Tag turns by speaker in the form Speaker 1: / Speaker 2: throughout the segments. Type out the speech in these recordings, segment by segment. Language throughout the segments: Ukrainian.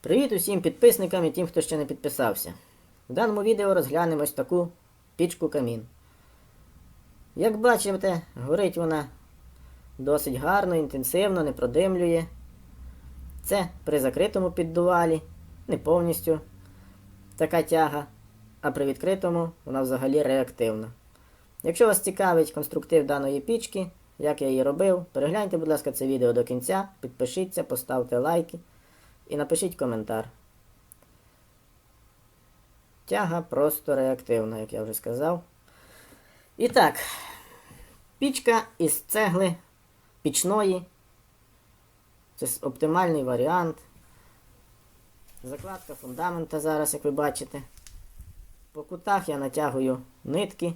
Speaker 1: Привіт усім підписникам і тим, хто ще не підписався. В даному відео розглянемо ось таку пічку камін. Як бачите, горить вона досить гарно, інтенсивно, не продимлює. Це при закритому піддувалі, не повністю така тяга, а при відкритому вона взагалі реактивна. Якщо вас цікавить конструктив даної пічки, як я її робив, перегляньте, будь ласка, це відео до кінця, підпишіться, поставте лайки і напишіть коментар. Тяга просто реактивна, як я вже сказав. І так, пічка із цегли пічної. Це оптимальний варіант. Закладка фундамента зараз, як ви бачите. По кутах я натягую нитки,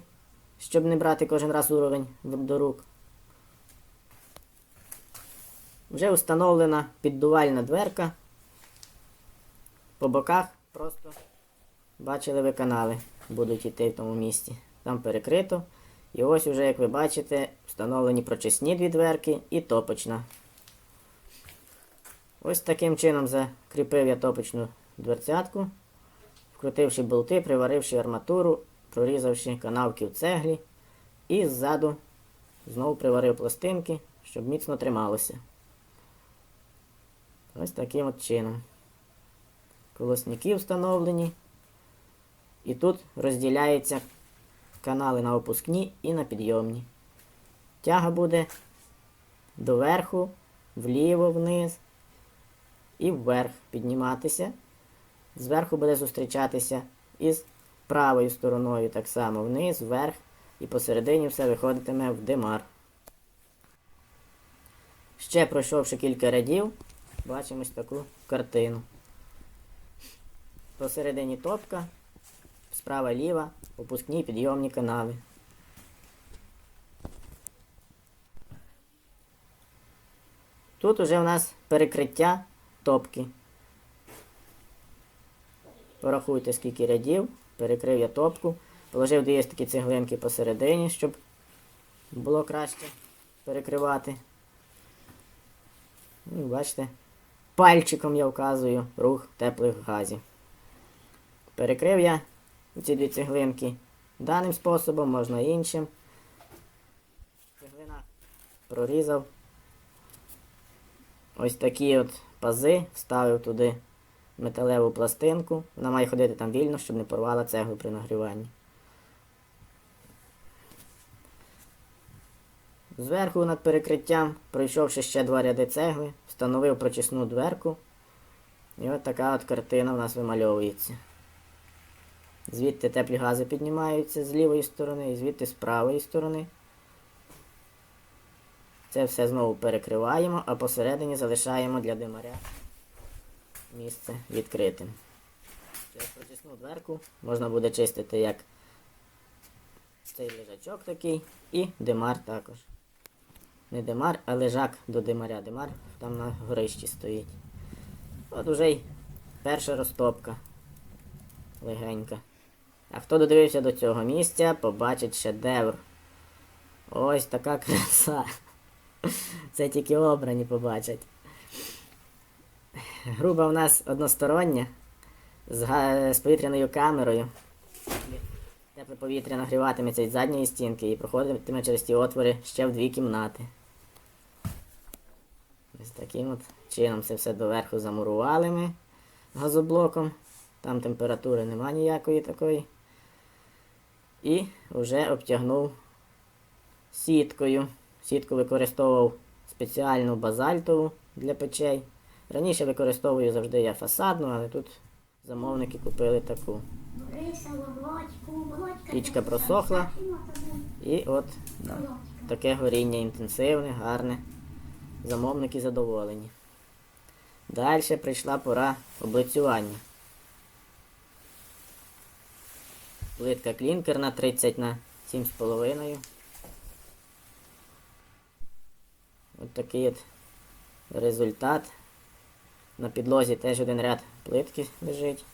Speaker 1: щоб не брати кожен раз уровень до рук. Вже встановлена піддувальна дверка. По боках просто бачили ви канали, будуть йти в тому місці. Там перекрито. І ось уже, як ви бачите, встановлені прочисні дві дверки і топочна. Ось таким чином закріпив я топочну дверцятку, вкрутивши болти, приваривши арматуру, прорізавши канавки в цеглі. І ззаду знову приварив пластинки, щоб міцно трималося. Ось таким от чином. Колосники встановлені. І тут розділяються канали на опускні і на підйомні. Тяга буде доверху, вліво, вниз і вверх підніматися. Зверху буде зустрічатися із правою стороною так само вниз, вверх, і посередині все виходитиме в димар. Ще пройшовши кілька рядів, бачимо таку картину. Посередині топка, справа ліва, опускні підйомні канави. Тут уже у нас перекриття топки. Порахуйте, скільки рядів. Перекрив я топку. Положив дві такі цеглинки посередині, щоб було краще перекривати. Ну, бачите, пальчиком я вказую рух теплих газів. Перекрив я ці дві цеглинки даним способом, можна іншим. Цеглина прорізав. Ось такі от пази, вставив туди металеву пластинку. Вона має ходити там вільно, щоб не порвала цеглу при нагріванні. Зверху над перекриттям, пройшовши ще два ряди цегли, встановив прочисну дверку. І от така от картина в нас вимальовується. Звідти теплі гази піднімаються з лівої сторони і звідти з правої сторони. Це все знову перекриваємо, а посередині залишаємо для димаря місце відкритим. Через прочисну дверку можна буде чистити як цей лежачок такий і димар також. Не димар, а лежак до димаря. Димар там на горищі стоїть. От уже й перша розтопка. Легенька. А хто додивився до цього місця, побачить шедевр. Ось така краса. Це тільки обрані побачать. Груба у нас одностороння з повітряною камерою. Тепле повітря нагріватиметься від задньої стінки і проходитиме через ті отвори ще в дві кімнати. Ось таким от чином це все доверху замурували ми газоблоком. Там температури нема ніякої такої. І вже обтягнув сіткою. Сітку використовував спеціальну базальтову для печей. Раніше використовую завжди я фасадну, але тут замовники купили таку. Пічка просохла. І от таке горіння інтенсивне, гарне. Замовники задоволені. Далі прийшла пора облицювання. Плитка клінкерна 30 на 7,5. От такий от результат. На підлозі теж один ряд плитки лежить.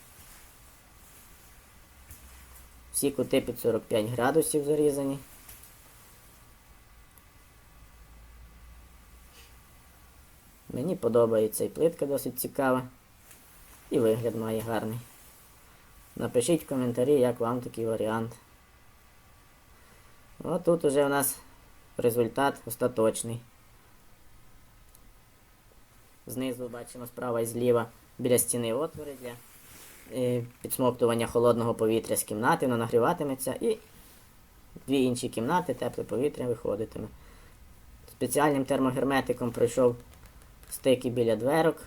Speaker 1: Всі кути під 45 градусів зарізані. Мені подобається і плитка досить цікава. І вигляд має гарний. Напишіть в коментарі, як вам такий варіант. От тут уже у нас результат остаточний. Знизу бачимо справа і зліва біля стіни отвори для підсмоктування холодного повітря з кімнати, воно нагріватиметься і дві інші кімнати, тепле повітря виходитиме. Спеціальним термогерметиком пройшов стики біля дверок,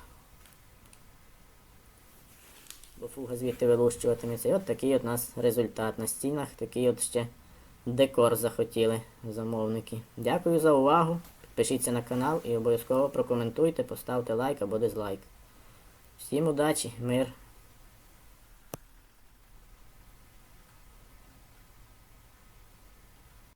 Speaker 1: фуга звідти вилущуватиметься. І от такий от у нас результат на стінах, такий от ще декор захотіли замовники. Дякую за увагу. Підпишіться на канал і обов'язково прокоментуйте, поставте лайк або дизлайк. Всім удачі, мир!